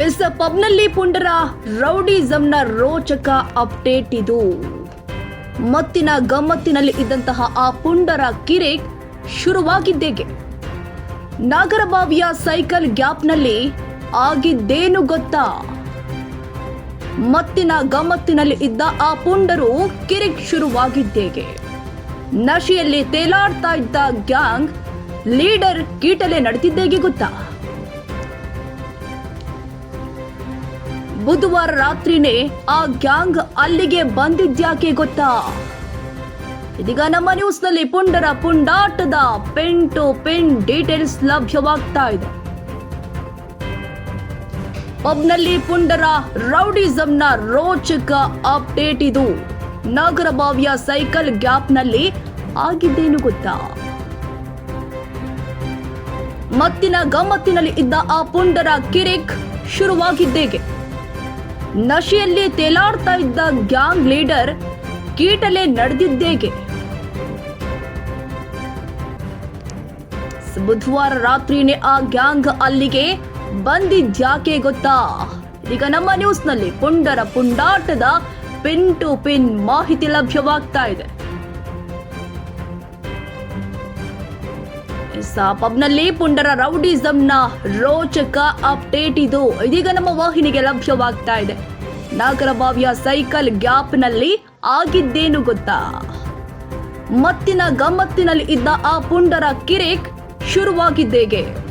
S ಪಬ್ನಲ್ಲಿ ಪುಂಡರ ರೌಡಿಸಂನ ರೋಚಕ update ಇದು. ಮತ್ತಿನ ಗಮ್ಮತ್ತಿನಲ್ಲಿ ಇದ್ದಂತಹ ಆ ಪುಂಡರ ಕಿರಿಕ್ ಶುರುವಾಗಿದ್ದೇಗೆ. ನಾಗರಬಾವಿಯ ಸೈಕಲ್ ಗ್ಯಾಪ್ನಲ್ಲಿ ಆಗಿದ್ದೇನು ಗೊತ್ತಾ? ಮತ್ತಿನ ಗಮ್ಮತ್ತಿನಲ್ಲಿ ಇದ್ದ ಆ ಪುಂಡರು ಕಿರಿಕ್ ಶುರುವಾಗಿದ್ದೇಗೆ. ನಶೆಯಲ್ಲಿ ತೇಲಾಡ್ತಾ ಇದ್ದ ಗ್ಯಾಂಗ್ ಲೀಡರ್ ಕೀಟಲೆ ನಡೆದಿದ್ದೇಗೆ ಗೊತ್ತಾ? ಬುಧವಾರ ರಾತ್ರಿನೇ ಆ ಗ್ಯಾಂಗ್ ಅಲ್ಲಿಗೆ ಬಂದಿದ್ಯಾಕೆ ಗೊತ್ತಾ? ಇದೀಗ ನಮ್ಮ ನ್ಯೂಸ್ನಲ್ಲಿ ಪುಂಡರ ಪುಂಡಾಟದ ಪೆನ್ ಟು ಪೆನ್ ಡೀಟೇಲ್ಸ್ ಲಭ್ಯವಾಗ್ತಾ ಇದೆ. ಪಬ್ನಲ್ಲಿ ಪುಂಡರ ರೌಡಿಸಂನ ರೋಚಕ ಅಪ್ಡೇಟ್ ಇದು. ನಾಗರಬಾವಿಯ ಸೈಕಲ್ ಗ್ಯಾಪ್ನಲ್ಲಿ ಆಗಿದ್ದೇನು ಗೊತ್ತಾ? ಮತ್ತಿನ ಗಮ್ಮತ್ತಿನಲ್ಲಿ ಇದ್ದ ಆ ಪುಂಡರ ಕಿರಿಕ್ ಶುರುವಾಗಿದ್ದೇಗೆ. ನಶೆಯಲ್ಲಿ ತೇಲಾಡ್ತಾ ಇದ್ದ ಗ್ಯಾಂಗ್ ಲೀಡರ್ ಕೀಟಲೆ ನಡೆದಿದ್ದೇಗೆ ಬುಧವಾರ ರಾತ್ರಿನೇ ಆ ಗ್ಯಾಂಗ್ ಅಲ್ಲಿಗೆ ಬಂದಿದ್ಯಾಕೆ ಗೊತ್ತಾ? ಈಗ ನಮ್ಮ ನ್ಯೂಸ್ನಲ್ಲಿ ಪುಂಡರ ಪುಂಡಾಟದ ಪಿನ್ ಟು ಪಿನ್ ಮಾಹಿತಿ ಲಭ್ಯವಾಗ್ತಾ ಇದೆ. ಆ ಪಬ್ನಲ್ಲಿ ಪುಂಡರ ರೌಡಿಸಂನ ರೋಚಕ ಅಪ್ಡೇಟ್ ಇದು. ಇದೀಗ ನಮ್ಮ ವಾಹಿನಿಗೆ ಲಭ್ಯವಾಗ್ತಾ ಇದೆ. ನಾಗರಬಾವಿಯ ಸೈಕಲ್ ಗ್ಯಾಪ್ನಲ್ಲಿ ಆಗಿದ್ದೇನು ಗೊತ್ತಾ? ಮತ್ತಿನ ಗಮ್ಮತ್ತಿನಲ್ಲಿ ಇದ್ದ ಆ ಪುಂಡರ ಕಿರಿಕ್ ಶುರುವಾಗಿದ್ದೇಗೆ.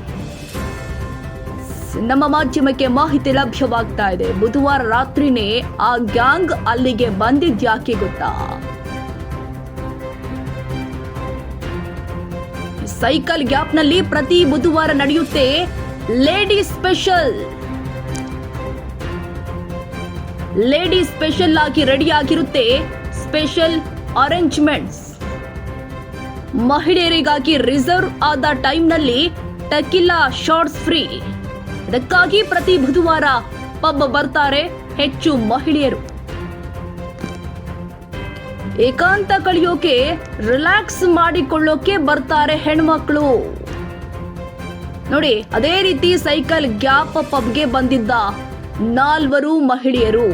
ನಮ್ಮ ಮಾಧ್ಯಮಕ್ಕೆ ಮಾಹಿತಿ ಲಭ್ಯವಾಗ್ತಾ ಇದೆ. ಬುಧವಾರ ರಾತ್ರಿನೇ ಆ ಗ್ಯಾಂಗ್ ಅಲ್ಲಿಗೆ ಬಂದಿದ್ಯಾಕೆ ಗೊತ್ತಾ? ಸೈಕಲ್ ಗ್ಯಾಪ್ನಲ್ಲಿ ಪ್ರತಿ ಬುಧವಾರ ನಡೆಯುತ್ತೆ ಲೇಡಿ ಸ್ಪೆಷಲ್. ಲೇಡಿ ಸ್ಪೆಷಲ್ ಆಗಿ ರೆಡಿ ಆಗಿರುತ್ತೆ ಸ್ಪೆಷಲ್ ಅರೇಂಜ್ಮೆಂಟ್ಸ್. ಮಹಿಳೆಯರಿಗಾಗಿ ರಿಸರ್ವ್ ಆದ ಟೈಮ್ನಲ್ಲಿ ಟಕಿಲಾ ಶಾರ್ಟ್ಸ್ ಫ್ರೀ. ಇದಕ್ಕಾಗಿ ಪ್ರತಿ ಬುಧವಾರ ಪಬ್ ಬರ್ತಾರೆ ಹೆಚ್ಚು ಮಹಿಳೆಯರು. ಏಕಾಂತ ಕಳಿಯೋಕೆ ರಿಲ್ಯಾಕ್ಸ್ ಮಾಡಿಕೊಳ್ಳೋಕೆ ಬರ್ತಾರೆ ಹೆಣ್ಮಕ್ಳು. ನೋಡಿ, ಅದೇ ರೀತಿ ಸೈಕಲ್ ಗ್ಯಾಪ್ ಪಬ್ಗೆ ಬಂದಿದ್ದ ನಾಲ್ವರು ಮಹಿಳೆಯರು.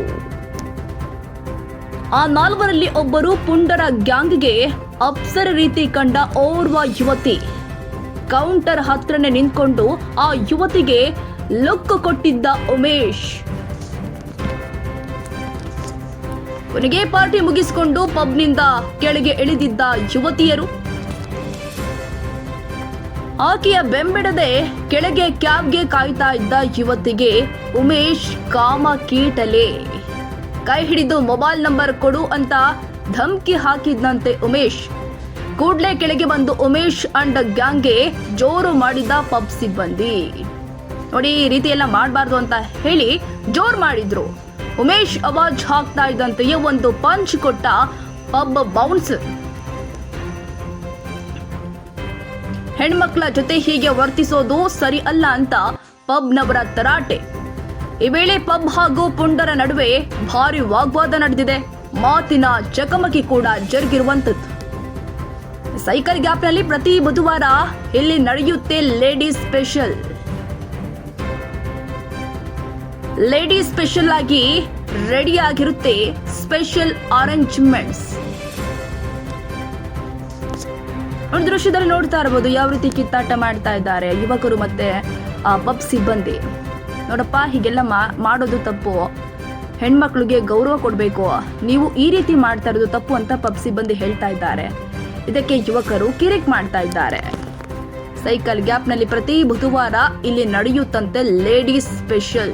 ಆ ನಾಲ್ವರಲ್ಲಿ ಒಬ್ಬರು ಪುಂಡರ ಗ್ಯಾಂಗ್ಗೆ ಅಪ್ಸರ ರೀತಿ ಕಂಡ ಓರ್ವ ಯುವತಿ. ಕೌಂಟರ್ ಹತ್ರನೇ ನಿಂತ್ಕೊಂಡು ಆ ಯುವತಿಗೆ ಲುಕ್ ಕೊಟ್ಟಿದ್ದ ಉಮೇಶ್. ಕೊನೆಗೆ ಪಾರ್ಟಿ ಮುಗಿಸಿಕೊಂಡು ಪಬ್ನಿಂದ ಕೆಳಗೆ ಇಳಿದಿದ್ದ ಯುವತಿಯರು. ಆಕೆಯ ಬೆಂಬಿಡದೆ ಕೆಳಗೆ ಕ್ಯಾಬ್ಗೆ ಕಾಯ್ತಾ ಇದ್ದ ಯುವತಿಗೆ ಉಮೇಶ್ ಕಾಮ ಕೀಟಲೆ. ಕೈ ಹಿಡಿದು ಮೊಬೈಲ್ ನಂಬರ್ ಕೊಡು ಅಂತ ಧಮ್ಕಿ ಹಾಕಿದ್ನಂತೆ ಉಮೇಶ್. ಕೂಡ್ಲೆ ಕೆಳಗೆ ಬಂದು ಉಮೇಶ್ ಅಂಡ್ ಗ್ಯಾಂಗ್ಗೆ ಜೋರು ಮಾಡಿದ ಪಬ್ ಸಿಬ್ಬಂದಿ. ನೋಡಿ, ಈ ರೀತಿ ಎಲ್ಲ ಮಾಡಬಾರ್ದು ಅಂತ ಹೇಳಿ ಜೋರು ಮಾಡಿದ್ರು. ಉಮೇಶ್ ಅವಾಜ್ ಹಾಕ್ತಾ ಇದ್ದಂತೆಯೇ ಒಂದು ಪಂಚ್ ಕೊಟ್ಟ ಪಬ್ ಬೌನ್ಸರ್ ಹೆಣ್ಮಕ್ಳ ಜೊತೆ ಹೀಗೆ ವರ್ತಿಸೋದು ಸರಿ ಅಲ್ಲ ಅಂತ ಪಬ್ನವರ ತರಾಟೆ. ಈ ವೇಳೆ ಪಬ್ ಹಾಗೂ ಪುಂಡರ ನಡುವೆ ಭಾರಿ ವಾಗ್ವಾದ ನಡೆದಿದೆ. ಮಾತಿನ ಚಕಮಕಿ ಕೂಡ ಜರುಗಿರುವಂತದ್ದು. ಸೈಕಲ್ ಗ್ಯಾಪ್ನಲ್ಲಿ ಪ್ರತಿ ಬುಧವಾರ ಇಲ್ಲಿ ನಡೆಯುತ್ತೆ ಲೇಡೀಸ್ ಸ್ಪೆಷಲ್. ಲೇಡಿ ಸ್ಪೆಷಲ್ ಆಗಿ ರೆಡಿ ಆಗಿರುತ್ತೆ ಸ್ಪೆಷಲ್ ಅರೇಂಜ್ಮೆಂಟ್ಸ್. ಒಂದು ದೃಶ್ಯದಲ್ಲಿ ನೋಡ್ತಾ ಇರಬಹುದು ಯಾವ ರೀತಿ ಕಿತ್ತಾಟ ಮಾಡ್ತಾ ಇದ್ದಾರೆ ಯುವಕರು ಮತ್ತೆ ಪಬ್ ಸಿಬ್ಬಂದಿ. ನೋಡಪ್ಪ, ಹೀಗೆಲ್ಲ ಮಾಡೋದು ತಪ್ಪು. ಹೆಣ್ಮಕ್ಳಿಗೆ ಗೌರವ ಕೊಡಬೇಕು. ನೀವು ಈ ರೀತಿ ಮಾಡ್ತಾ ಇರೋದು ತಪ್ಪು ಅಂತ ಪಬ್ ಸಿಬ್ಬಂದಿ ಹೇಳ್ತಾ ಇದ್ದಾರೆ. ಇದಕ್ಕೆ ಯುವಕರು ಕಿರಿಕ್ ಮಾಡ್ತಾ ಇದ್ದಾರೆ. ಸೈಕಲ್ ಗ್ಯಾಪ್ನಲ್ಲಿ ಪ್ರತಿ ಬುಧವಾರ ಇಲ್ಲಿ ನಡೆಯುತ್ತಂತೆ ಲೇಡೀಸ್ ಸ್ಪೆಷಲ್.